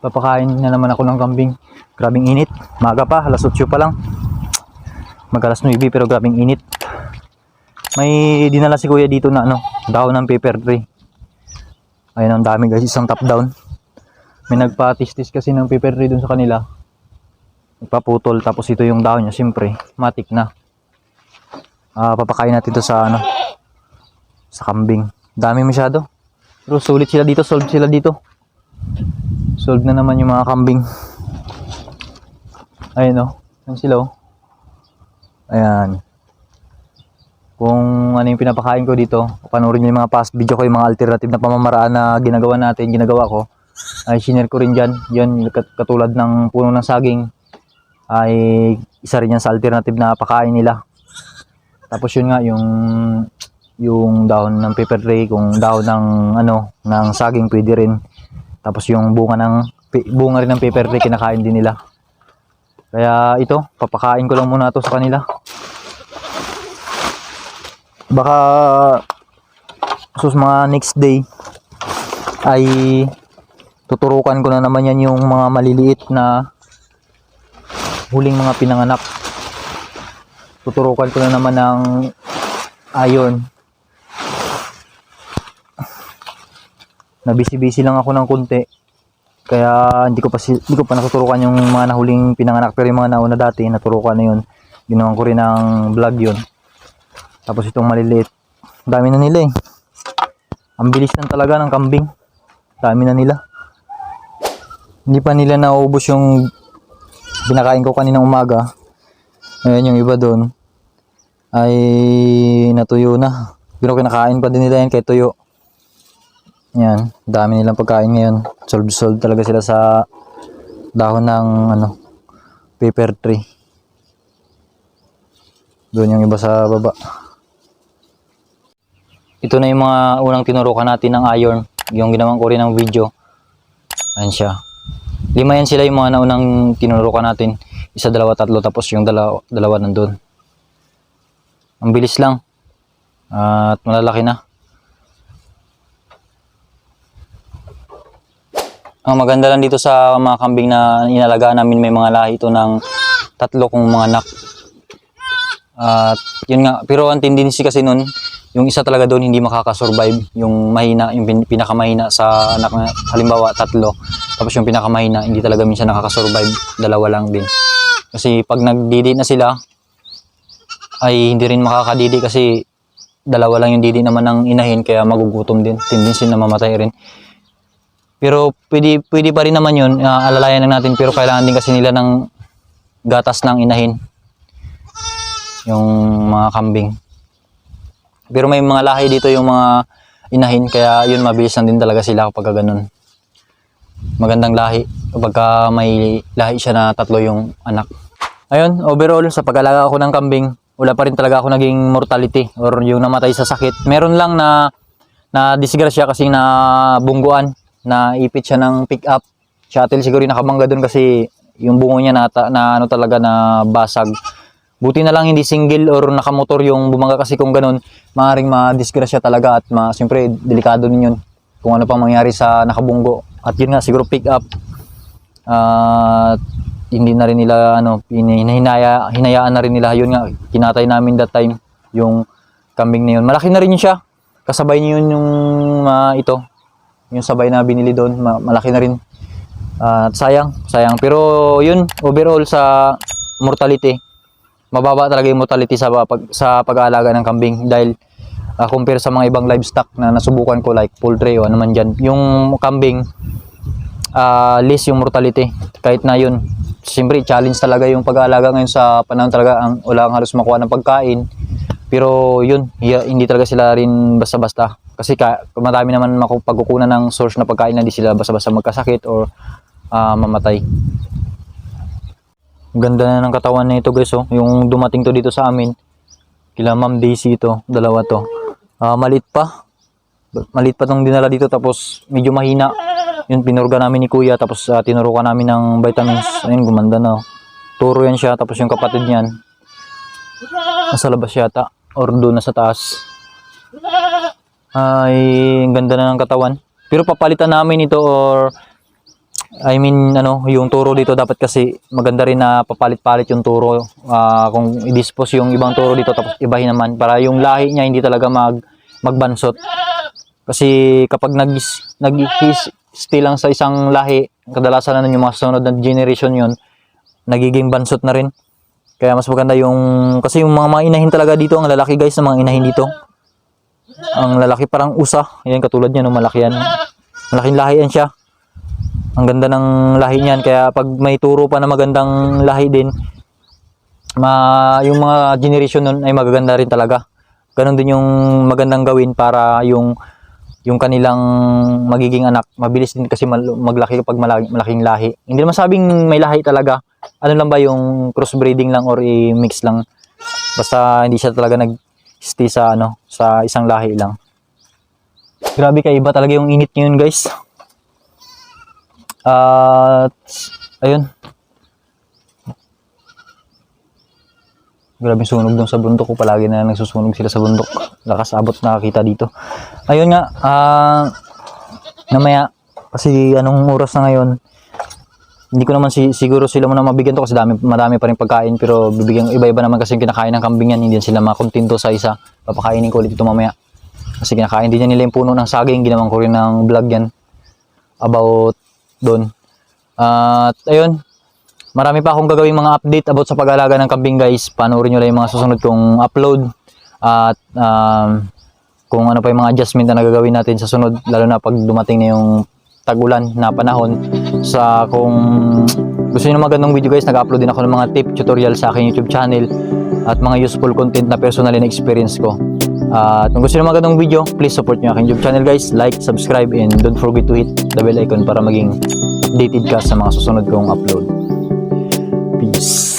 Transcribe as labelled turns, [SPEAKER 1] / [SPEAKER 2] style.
[SPEAKER 1] Papakain na naman ako ng kambing. Grabing init. Maga pa, alas 8 pa lang. Mag alas 9 pero grabing init. May dinala si kuya dito na ano, dahon ng paper tree. Ayun ang dami guys, isang top down. May nagpatistis kasi ng paper tree dun sa kanila. Nagpaputol tapos ito yung dahon niya, siyempre, matik na. Ah, papakain natin to sa ano, sa kambing. Dami masyado. Pero sulit sila dito, solve sila dito. Solve na naman yung mga kambing. Ayun oh. Ayun sila oh. Ayan. Kung ano yung pinapakain ko dito, panoorin nyo yung mga past video ko, yung mga alternative na pamamaraan na ginagawa natin, ginagawa ko. Ay, sinare ko rin dyan. Yan, kat- katulad ng puno ng saging. Ay, isa rin yan sa alternative na pakain nila. Tapos yun nga, yung yung dahon ng paper tray, kung dahon ng ano, ng saging pwede rin. Tapos yung bunga ng bunga rin ng paper tray kinakain din nila. Kaya ito, papakain ko lang muna to sa kanila. Baka sus mga next day ay tuturukan ko na naman yan yung mga maliliit na huling mga pinanganak. Tuturukan ko na naman ng ayon. Na busy-busy lang ako ng konti. Kaya hindi ko pa hindi ko pa natuturukan yung mga nahuling pinanganak pero yung mga nauna dati naturukan na yun. Ginawan ko rin ng vlog yun. Tapos itong maliliit. Dami na nila eh. Ang bilis lang talaga ng kambing. Dami na nila. Hindi pa nila naubos yung binakain ko kaninang umaga. Ngayon yung iba doon ay natuyo na. Pero kinakain pa din nila yan kay tuyo. Yan, dami nilang pagkain ngayon. Solve-solve talaga sila sa dahon ng ano, paper tree. Doon yung iba sa baba. Ito na yung mga unang tinurukan natin ng iron. Yung ginawan ko rin ng video. Ayan siya. Lima yan sila yung mga naunang tinurukan natin. Isa, dalawa, tatlo. Tapos yung dalawa, dalawa nandun. Ang bilis lang. At malalaki na. Ang maganda lang dito sa mga kambing na inalagaan namin may mga lahi ito ng tatlo kong mga anak. At yun nga, pero ang tendency kasi nun, yung isa talaga doon hindi makakasurvive, yung mahina, yung pin- pinakamahina sa anak na, halimbawa tatlo, tapos yung pinakamahina hindi talaga minsan nakakasurvive, dalawa lang din. Kasi pag nagdidi na sila, ay hindi rin makakadidi kasi dalawa lang yung didi naman ng inahin kaya magugutom din, tendency na mamatay rin. Pero pwede, pwede pa rin naman yun, ah, alalayan lang natin pero kailangan din kasi nila ng gatas ng inahin yung mga kambing. Pero may mga lahi dito yung mga inahin, kaya yun mabilis lang din talaga sila kapag ganun. Magandang lahi, kapag may lahi siya na tatlo yung anak. Ayun, overall, sa pag-alaga ako ng kambing, wala pa rin talaga ako naging mortality or yung namatay sa sakit. Meron lang na na disgrasya kasi na bungguan, na ipit siya ng pick up. Shuttle siguro yung nakabangga doon kasi yung bungo niya na, na ano talaga na basag. Buti na lang hindi single or nakamotor yung bumangga kasi kung ganun, maaaring ma-disgrasya talaga at ma, siyempre delikado din yun kung ano pang mangyari sa nakabunggo. At yun nga, siguro pick up. At hindi na rin nila ano, hin- hinaya, hinayaan na rin nila. Yun nga, kinatay namin that time yung kambing na yun. Malaki na rin yun siya. Kasabay niyo yun yung ah, ito. Yung sabay na binili doon, ma- malaki na rin. At sayang, sayang. Pero yun, overall sa mortality, mababa talaga yung mortality sa pag, sa pag-aalaga ng kambing dahil ah, compare sa mga ibang livestock na nasubukan ko like poultry o ano man dyan. Yung kambing, ah less yung mortality. Kahit na yun, siyempre challenge talaga yung pag-aalaga ngayon sa panahon talaga ang wala halos makuha ng pagkain. Pero yun, hi- hindi talaga sila rin basta-basta. Kasi ka, madami naman pagkukunan ng source na pagkain na hindi sila basta-basta magkasakit or ah, mamatay. Ganda na ng katawan na ito guys oh. Yung dumating to dito sa amin. Kila Ma'am Daisy ito, dalawa to. Ah, maliit pa. Maliit pa tong dinala dito tapos medyo mahina. Yun pinurga namin ni Kuya tapos uh, tinurukan namin ng vitamins. Ayun gumanda na. oh. Turo yan siya tapos yung kapatid niyan nasa labas yata or doon na sa taas. Ay, ang ganda na ng katawan. Pero papalitan namin ito or I mean, ano, yung turo dito dapat kasi maganda rin na papalit-palit yung turo. Ah, kung i-dispose yung ibang turo dito tapos ibahin naman para yung lahi niya hindi talaga mag magbansot. Kasi kapag nag nag stay lang sa isang lahi, kadalasan na yung mga sunod na generation yon nagiging bansot na rin. Kaya mas maganda yung kasi yung mga, mga inahin talaga dito, ang lalaki guys, ng mga inahin dito. Ang lalaki parang usa, yan katulad niya no, malaki yan. Malaking lahi yan siya. Ang ganda ng lahi niyan kaya pag may turo pa na magandang lahi din, ma yung mga generation nun ay magaganda rin talaga. Ganon din yung magandang gawin para yung yung kanilang magiging anak, mabilis din kasi maglaki kapag malaki, malaking lahi. Hindi naman sabing may lahi talaga. Ano lang ba yung crossbreeding lang or i-mix lang. Basta hindi siya talaga nag-stay sa ano, sa isang lahi lang. Grabe kaiba talaga yung init niyo yun, guys. At ayun. Grabe sunog dun sa bundok ko. Palagi na nagsusunog sila sa bundok. Lakas abot nakakita dito. Ayun nga, ah namaya, kasi anong oras na ngayon, hindi ko naman si, siguro sila muna mabigyan to kasi dami, marami pa rin pagkain pero bibigyan iba-iba naman kasi yung kinakain ng kambing yan hindi sila makontento sa isa papakainin ko ulit ito mamaya kasi kinakain din nila yung puno ng saging ginawan ko rin ng vlog yan about doon at ayun marami pa akong gagawing mga update about sa pag-alaga ng kambing guys. Panoorin nyo lang yung mga susunod kong upload. At um, kung ano pa yung mga adjustment na nagagawin natin sa sunod lalo na pag dumating na yung tagulan na panahon. Sa kung gusto niyo ng magandang video guys nag-upload din ako ng mga tip tutorial sa aking YouTube channel at mga useful content na personally na experience ko. At kung gusto niyo ng magandang video please support niyo aking YouTube channel guys. Like, subscribe and don't forget to hit the bell icon para maging updated ka sa mga susunod kong upload Cruz.